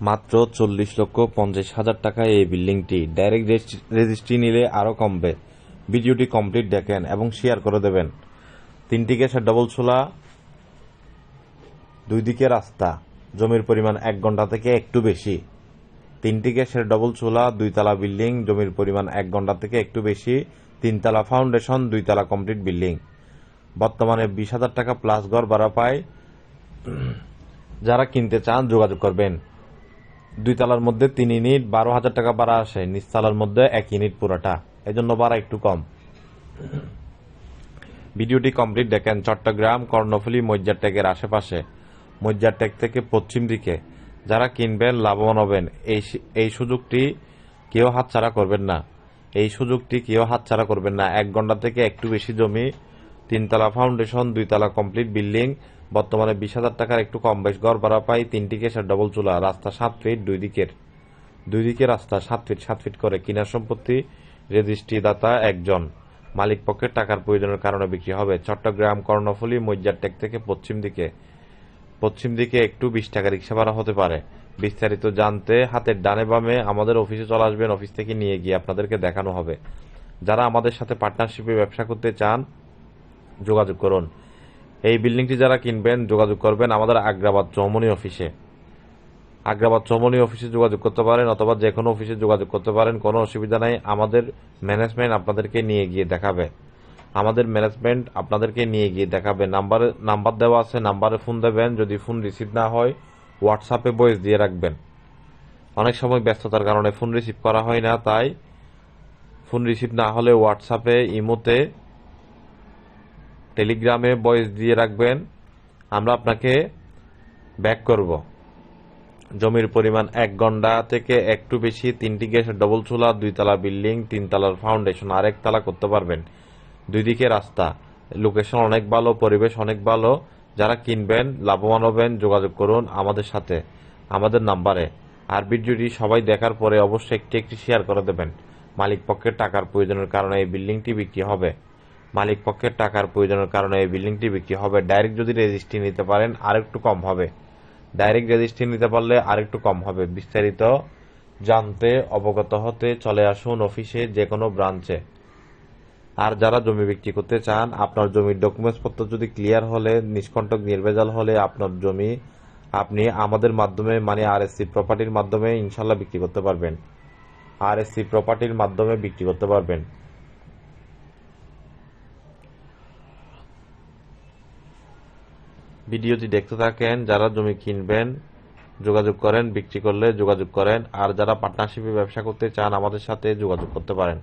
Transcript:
মাত্র চল্লিশ লক্ষ পঞ্চাশ হাজার টাকায় এই বিল্ডিংটি। ডাইরেক্ট রেজিস্ট্রি নিলে আরও কমবে। ভিডিওটি কমপ্লিট দেখেন এবং শেয়ার করে দেবেন। তিনটি গ্যাসের ডবল ছোলা, দুই দিকে রাস্তা, জমির পরিমাণ এক ঘণ্টা থেকে একটু বেশি। তিনটি গ্যাসের ডবল চুলা দুইতলা বিল্ডিং, জমির পরিমাণ এক ঘণ্টা থেকে একটু বেশি। তিনতলা ফাউন্ডেশন, দুইতলা কমপ্লিট বিল্ডিং। বর্তমানে বিশ হাজার টাকা প্লাস ঘর ভাড়া পায়। যারা কিনতে চান যোগাযোগ করবেন। দুই তালার মধ্যে তিন ইউনিট বারো হাজার টাকা ভাড়া আসে। নিচতলার মধ্যে এক ইউনিট পুরোটা। এজন্য ভাড়া একটু কম। ভিডিওটি কমপ্লিট দেখেন। চট্টগ্রাম, কর্ণফুলী মজ্জারটেকের আশেপাশে। মজ্জারটেক থেকে পশ্চিম দিকে। যারা কিনবেন, লাভবান হবেন। এই এই সুযোগটি কেউ হাতছাড়া করবেন না। এই সুযোগটি কেউ হাতছাড়া করবেন না। এক ঘণ্টা থেকে একটু বেশি জমি তিনতলা ফাউন্ডেশন, দুইতলা কমপ্লিট বিল্ডিং, বর্তমানে বিশ হাজার টাকার একটু কম বেশ গড় ভাড়া পাই তিনটি কেসের ডবল চুলা, রাস্তা সাত ফিট দুই দিকের। দুই দিকে রাস্তা সাত ফিট সাত ফিট করে কিনার সম্পত্তি রেজিস্ট্রি দাতা একজন। মালিক পক্ষের টাকার প্রয়োজনের কারণে বিক্রি হবে। চট্টগ্রাম কর্ণফুলী মজ্জারটেক থেকে পশ্চিম দিকে পশ্চিম দিকে একটু বিশ টাকা রিক্সা ভাড়া হতে পারে। বিস্তারিত জানতে হাতের ডানে বামে আমাদের অফিসে চলে আসবেন, অফিস থেকে নিয়ে গিয়ে আপনাদেরকে দেখানো হবে। যারা আমাদের সাথে পার্টনারশিপে ব্যবসা করতে চান যোগাযোগ করুন। এই বিল্ডিংটি যারা কিনবেন, যোগাযোগ করবেন আমাদের আগ্রাবাদ চৌমনি অফিসে। আগ্রাবাদ চৌমনি অফিসে যোগাযোগ করতে পারেন অথবা যে কোনো অফিসে যোগাযোগ করতে পারেন, কোনো অসুবিধা নাই। আমাদের ম্যানেজমেন্ট আপনাদেরকে নিয়ে গিয়ে দেখাবে। আমাদের ম্যানেজমেন্ট আপনাদেরকে নিয়ে গিয়ে দেখাবে। নাম্বার নাম্বার দেওয়া আছে, নাম্বারে ফোন দেবেন। যদি ফোন রিসিভ না হয় হোয়াটসঅ্যাপে ভয়েস দিয়ে রাখবেন। অনেক সময় ব্যস্ততার কারণে ফোন রিসিভ করা হয় না, তাই ফোন রিসিভ না হলে হোয়াটসঅ্যাপে ইমোতে টেলিগ্রামে ভয়েস দিয়ে রাখবেন, আমরা আপনাকে ব্যাক করব। জমির পরিমাণ এক ঘণ্টা থেকে একটু বেশি, তিনটি গ্যাসের ডবল চুলা, দুইতলা বিল্ডিং, তিনতলার ফাউন্ডেশন আরেক তালা করতে পারবেন। দুই দিকে রাস্তা। লোকেশন অনেক ভালো, পরিবেশ অনেক ভালো। যারা কিনবেন, লাভবান হবেন, যোগাযোগ করুন আমাদের সাথে, আমাদের নাম্বারে। আর ভিডিওটি সবাই দেখার পরে অবশ্যই একটি একটি শেয়ার করে দেবেন। মালিক পক্ষের টাকার প্রয়োজনের কারণে এই বিল্ডিংটি বিক্রি হবে। মালিক পক্ষের টাকার প্রয়োজনের কারণে এই বিল্ডিংটি বিক্রি হবে। ডাইরেক্ট যদি রেজিস্ট্রি নিতে পারেন, আরেকটু কম হবে। ডাইরেক্ট রেজিস্ট্রি নিতে পারলে আরেকটু কম হবে। বিস্তারিত জানতে, অবগত হতে চলে আসুন অফিসে যে কোনো ব্রাঞ্চে। আর যারা জমি বিক্রি করতে চান, আপনার জমির ডকুমেন্টস পত্র যদি ক্লিয়ার হলে, নিষ্কণ্টক নির্ভেজাল হলে আপনার জমি আপনি আমাদের মাধ্যমে মানে আর আরএসসি প্রপার্টির মাধ্যমে ইনশাল্লাহ বিক্রি করতে পারবেন। আরএসসি প্রপার্টির মাধ্যমে বিক্রি করতে পারবেন। ভিডিওটি দেখতে থাকেন, যারা জমি কিনবেন, যোগাযোগ করেন, বিক্রি করলে যোগাযোগ করেন, আর যারা পার্টনারশিপে ব্যবসা করতে চান, আমাদের সাথে যোগাযোগ করতে পারেন।